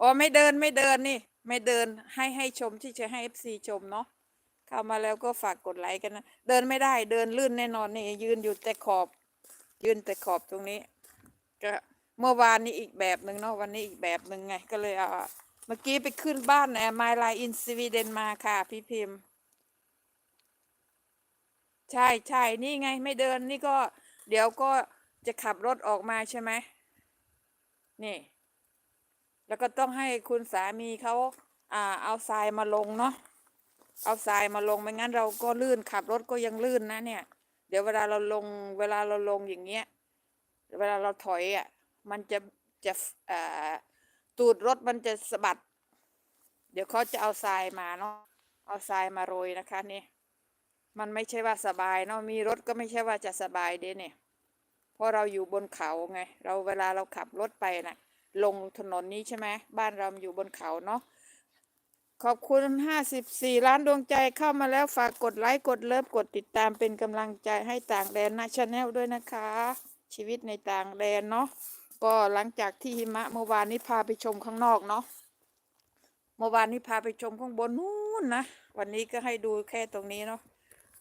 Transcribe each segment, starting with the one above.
อ๋อไม่เดินไม่เดินนี่ ไม่เดินให้ให้ชมที่จะให้เอฟซีชมเนาะเข้ามาแล้วก็ฝากกดไลค์กันนะเดินไม่ได้เดินลื่นแน่นอนนี่ ยืนอยู่แต่ขอบ ยืนแต่ขอบตรงนี้ก็เมื่อวานนี้อีกแบบหนึ่งเนาะวันนี้อีกแบบหนึ่งไง ก็เลยเอาเมื่อกี้ไปขึ้นบ้านแอร์ไมล์ไลอินสวีเดนมาค่ะ พี่พิมพ์ ใช่ใช่นี่ไง ไม่เดินนี่ก็ เดี๋ยวก็จะขับรถออกมาใช่ไหมนี่ แล้วก็ต้องให้คุณสามีเขาอ่าเอาทรายมาลงเนาะเอาทรายมาลงไม่งั้นเราก็ลื่นขับรถก็ยังลื่นนะเนี่ย เดี๋ยวเวลาเราลงเวลาเราลงอย่างเงี้ยเวลาเราถอยอะมันจะจะอ่าตูดรถมันจะสะบัด เดี๋ยวเขาจะเอาทรายมาเนาะเอาทรายมาโรยนะคะนี่มันไม่ใช่ว่าสบายเนาะมีรถก็ไม่ใช่ว่าจะสบายเด้เนี่ยเพราะเราอยู่บนเขาไง เราเวลาเราขับรถไปน่ะ ลงถนนนี้ใช่ไหมบ้านเราอยู่บนเขาเนาะขอบคุณห้าสิบสี่ล้านดวงใจเข้ามาแล้วฝากกดไลค์กดเลิฟกดติดตามเป็นกำลังใจให้ต่างแดนนะชาแนลด้วยนะคะ ชีวิตในต่างแดนเนาะก็หลังจากที่หิมะเมื่อวานนี้พาไปชมข้างนอกเนาะเมื่อวานนี้พาไปชมข้างบนนู้นนะวันนี้ก็ให้ดูแค่ตรงนี้เนาะ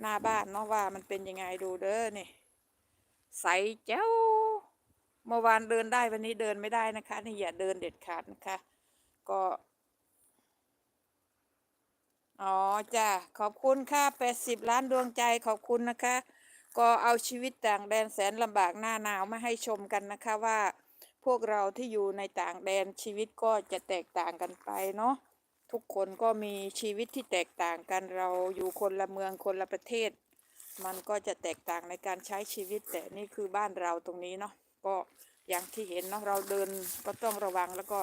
หน้าบ้านเนาะว่ามันเป็นยังไงดูเด้อนี่ใสเจ้า เมื่อวานเดินได้วันนี้เดินไม่ได้นะคะ นี่อย่าเดินเด็ดขาดนะคะ ก็อ๋อจ้ะขอบคุณค่ะแปดสิบล้านดวงใจขอบคุณนะคะ ก็เอาชีวิตต่างแดนแสนลำบากหน้าหนาวมาให้ชมกันนะคะว่า พวกเราที่อยู่ในต่างแดนชีวิตก็จะแตกต่างกันไปเนาะทุกคนก็มีชีวิตที่แตกต่างกันเราอยู่คนละเมืองคนละประเทศ มันก็จะแตกต่างในการใช้ชีวิตแต่นี่คือบ้านเราตรงนี้เนาะ ก็อย่างที่เห็นเนาะเราเดินก็ต้องระวังแล้วก็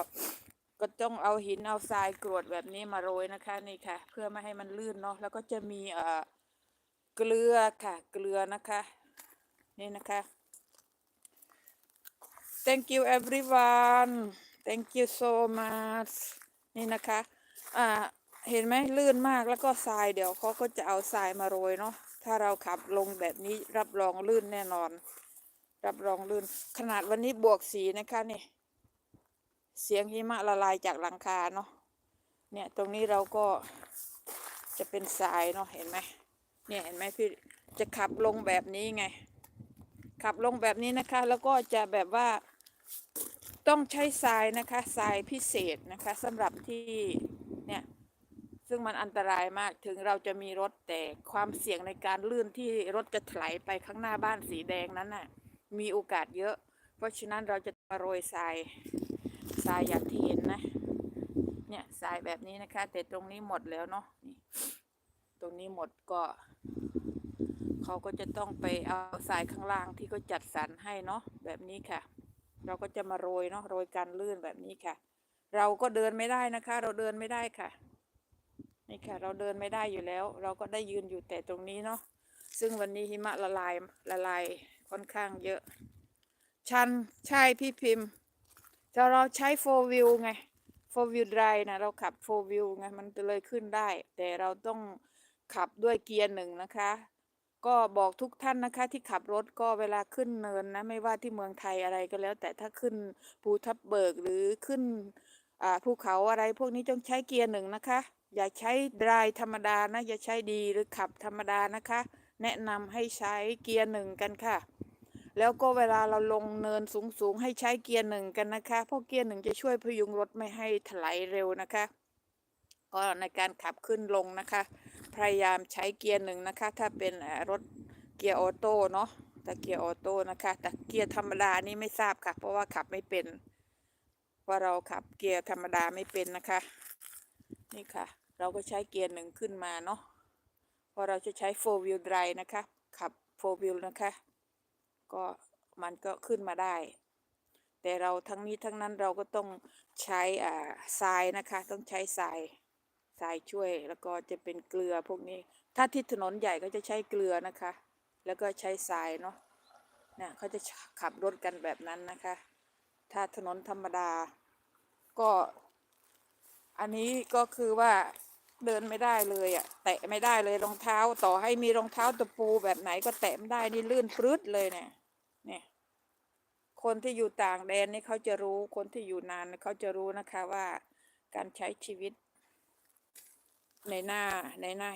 ก็ต้องเอาหินเอาทรายกรวดแบบนี้มาโรยนะคะนี่ค่ะ เพื่อไม่ให้มันลื่นเนาะแล้วก็จะมีเอ่อเกลือค่ะ เกลือนะคะ นี่นะคะ thank you everyone thank you so much นี่นะคะอ่าเห็นไหมลื่นมากแล้วก็ทรายเดี๋ยวเขาก็จะเอาทรายมาโรยเนาะถ้าเราขับลงแบบนี้รับรองลื่นแน่นอน รับรองลื่น ขนาดวันนี้บวกสีนะคะนี่ เสียงหิมะละลายจากหลังคาเนาะ เนี่ยตรงนี้เราก็จะเป็นทรายเนาะเห็นไหมเนี่ยเห็นไหมพี่จะขับลงแบบนี้ไง ขับลงแบบนี้นะคะ แล้วก็จะแบบว่าต้องใช้ทรายนะคะทรายพิเศษนะคะสำหรับที่เนี่ยซึ่งมันอันตรายมากถึงเราจะมีรถแต่ความเสี่ยงในการลื่นที่รถจะถลายไปข้างหน้าบ้านสีแดงนั้นน่ะ มีโอกาสเยอะ เพราะฉะนั้นเราจะมาโรยทรายทรายอย่างที่เห็นนะ เนี่ยทรายแบบนี้นะคะ แต่ตรงนี้หมดแล้วเนาะนี่ตรงนี้หมดก็ เขาก็จะต้องไปเอาทรายข้างล่างที่เขาจัดสรรให้เนาะแบบนี้ค่ะ เราก็จะมาโรยเนาะโรยกันลื่นแบบนี้ค่ะ เราก็เดินไม่ได้นะคะ เราเดินไม่ได้ค่ะนี่ค่ะ เราเดินไม่ได้อยู่แล้ว เราก็ได้ยืนอยู่แต่ตรงนี้เนาะซึ่งวันนี้หิมะละลายละลาย ค่อนข้างเยอะ ชันใช่พี่พิมพ์แต่เราใช้โฟวิวไงโฟวิวไดนะเราขับโฟวิวไงมันเลยขึ้นได้ แต่เราต้องขับด้วยเกียร์หนึ่งนะคะ ก็บอกทุกท่านนะคะ ที่ขับรถก็เวลาขึ้นเนินนะ ไม่ว่าที่เมืองไทยอะไรก็แล้ว แต่ถ้าขึ้นภูทับเบิกหรือขึ้นภูเขาอะไร พวกนี้ต้องใช้เกียร์หนึ่งนะคะ อย่าใช้ดรายธรรมดานะ อย่าใช้ดีหรือขับธรรมดานะคะ แนะนำให้ใช้เกียร์หนึ่งกันค่ะ แล้วก็เวลาเราลงเนินสูงๆ ให้ใช้เกียร์หนึ่งกันนะคะ เพราะเกียร์หนึ่งจะช่วยพยุงรถไม่ให้ถลายเร็วนะคะ ก็ในการขับขึ้นลงนะคะ พยายามใช้เกียร์หนึ่งนะคะ ถ้าเป็นรถเกียร์ออโต้เนาะแต่เกียร์ออโต้นะคะ แต่เกียร์ธรรมดานี่ไม่ทราบค่ะ เพราะว่าขับไม่เป็นว่าเราขับเกียร์ธรรมดาไม่เป็นนะคะ นี่ค่ะ เราก็ใช้เกียร์หนึ่งขึ้นมาเนาะเพราะเราจะใช้ four wheel drive นะคะ ขับ four wheel นะคะ ก็มันก็ขึ้นมาได้ แต่เราทั้งนี้ทั้งนั้นเราก็ต้องใช้อ่าทรายนะคะ ต้องใช้ทรายทรายช่วยแล้วก็จะเป็นเกลือพวกนี้ ถ้าที่ถนนใหญ่ก็จะใช้เกลือนะคะ แล้วก็ใช้ทรายเนาะเนี่ยเขาจะขับรถกันแบบนั้นนะคะ ถ้าถนนธรรมดา ก็ อันนี้ก็คือว่าเดินไม่ได้เลยอะ่ะ แตะไม่ได้เลยรองเท้าต่อให้มีรองเท้าตะปูแบบไหนก็แตะไม่ได้นี่ลื่นปรื๊ดเลยเนี่ยเนี่ย คนที่อยู่ต่างแดนนี่เขาจะรู้คนที่อยู่นานเขาจะรู้นะคะว่าการใช้ชีวิตในหน้าในหน้า